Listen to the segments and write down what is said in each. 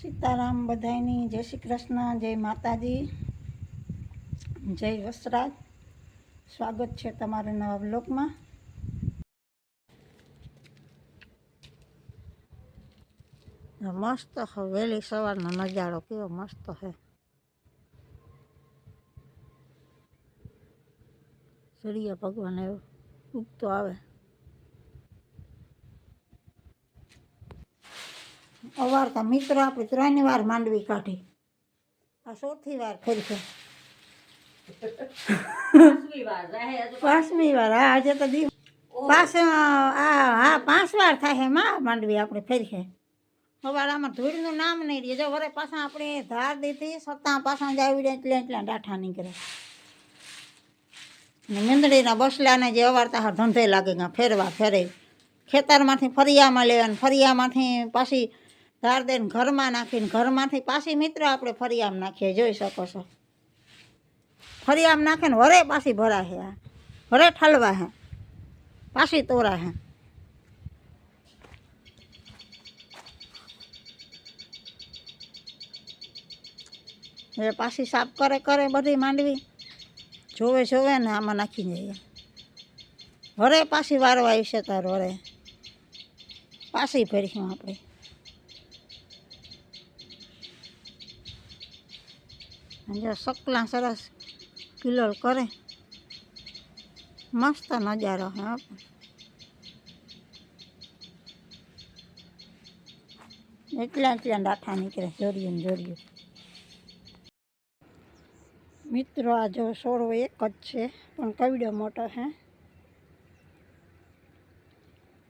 સીતારામ બધાયની જય શ્રી કૃષ્ણ, જય માતાજી, જય વસરાજ. સ્વાગત છે તમારા નવા બ્લોગમાં મસ્ત વહેલી સવારનો નજારો, કેવો મસ્ત છે સૂર્ય ભગવાન એવો ઉગતો આવે. અવારતા મિત્ર આપણે ત્રણ વાર માંડવી કાઢી. આ ચોથી વાર ફરી પાંચમી વાર હા આજે તો દી પાંચ આ હા પાંચ વાર થાયમાં માંડવી આપણે ફેરી છે. સવારમાં ધૂળનું નામ નહીં રહે. જો વરે પાછા આપણે ધાર દીધી સત્તા પાછા જ આવી એટલે એટલા ડાઠા નીકળે. ને મીંદડીના બસલાને જે અવારતા હા ધંધે લાગે ફેરવા ફેરે. ખેતરમાંથી ફરિયામાં લેવાનું ફરિયામાંથી પાછી ધાર દઈને ઘરમાં નાખીને ઘરમાંથી પાછી મિત્ર આપણે ફરિયામાં નાખીએ જોઈ શકો છો ફરિયામાં નાખે ને વરે પાછી ભરા છે આ વરે ઠલવા હે પાછી તોરા હે હવે પાછી સાફ કરે કરે બધી માંડવી જોવે જોવે ને આમાં નાખી જઈએ વરે પાછી વારવા આવશે તાર વરે પાછી ફેરીશું આપણે જો સકલા સરસ કિલોલ કરે મસ્ત નજારો હે હો. એટલા એટલા ડાઠા નીકળે જોરિયું ને જોરિયું મિત્રો આ જો સોળવો એક જ છે પણ કવિડો મોટો છે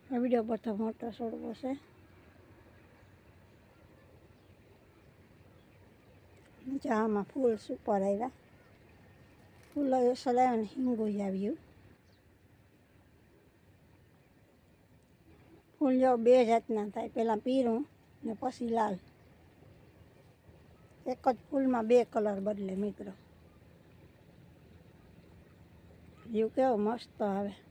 કવિડો બધો મોટો સોળવો છે જા આમાં ફૂલ સુપર આવ્યા. ફૂલ અને ને હિંગુય આવ્યું ફૂલ જો બે જાતના થાય. પહેલાં પીરું ને પછી લાલ. એક જ ફૂલમાં બે કલર બદલે મિત્રો. જીવ કેવો મસ્ત આવે.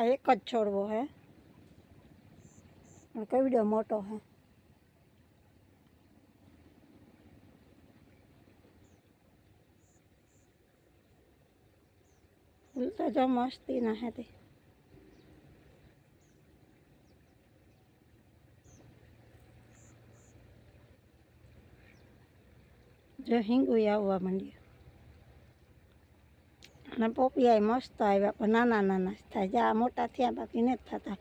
આ એક જ છોડવો હે પણ કેવડો મોટો હે ફૂલ તો જો મસ્તી ના હતી જો હિંગુય આવવા માંડ્યું અને પોપિયાએ મસ્ત આવ્યા, પણ નાના નાના જ થાય. જ્યાં મોટા થયા, બાકી નથી થતા.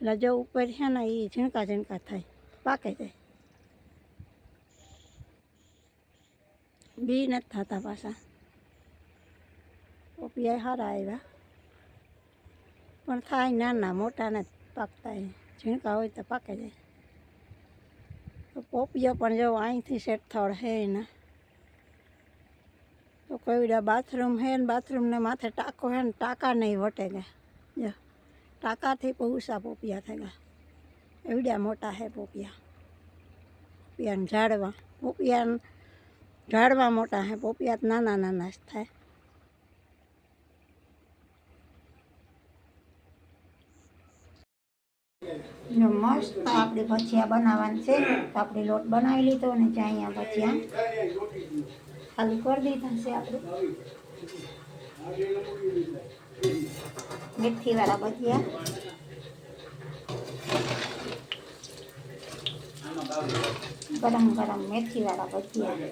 એટલે જો ઉપર છે ને એ ઝીણકા ઝીણકા થાય. પાકે જાય. બી નથી થતા પાછા. પોપિયા સારા આવ્યા. પણ થાય નાના, મોટા નથી પાકતા એ. ઝીણકા હોય તો પાકે જાય. પોપિયો પણ જો અહીંથી સેટ થળ હે એના. કોઈડા બાથરૂમ હે ને બાથરૂમને માથે ટાંકો હે ને ટાંકા નહીં વટે ગયા જો ટાંકાથી પૌસા પોપિયા થઈ ગયા એવડ્યા મોટા હે પોપિયા પોપિયાને ઝાડવા પોપિયા ઝાડવા મોટા હે પોપિયા તો નાના નાના જ થાય જો મસ્ત આપણે ભજીયા બનાવવાનું છે તો આપણે લોટ બનાવી લીધો અને જ્યાં અહીંયા ભજીયા ખાલી કરી દીધા છે આપણે. મેથી વાળા ભજીયા. ગરમ ગરમ મેથી વાળા ભજીયા.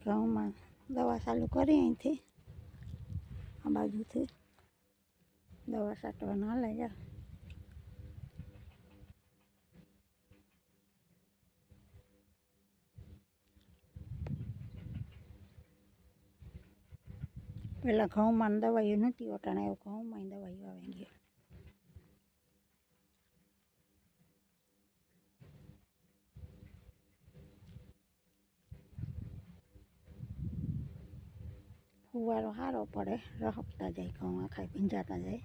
ઘઉંમાં દવા ચાલુ કરી અહીંથી, આ બાજુથી દવા છાંટવાના લઈ જા પહેલાં ઘઉંમાં ને દવાઈઓ નહોતી ઓટાણા એવું ઘઉંમાં દવાઈઓ આવી ગઈ. ફુવારો સારો પડે રહપતા જાય ઘઉં આખા ભીંજાતા જાય.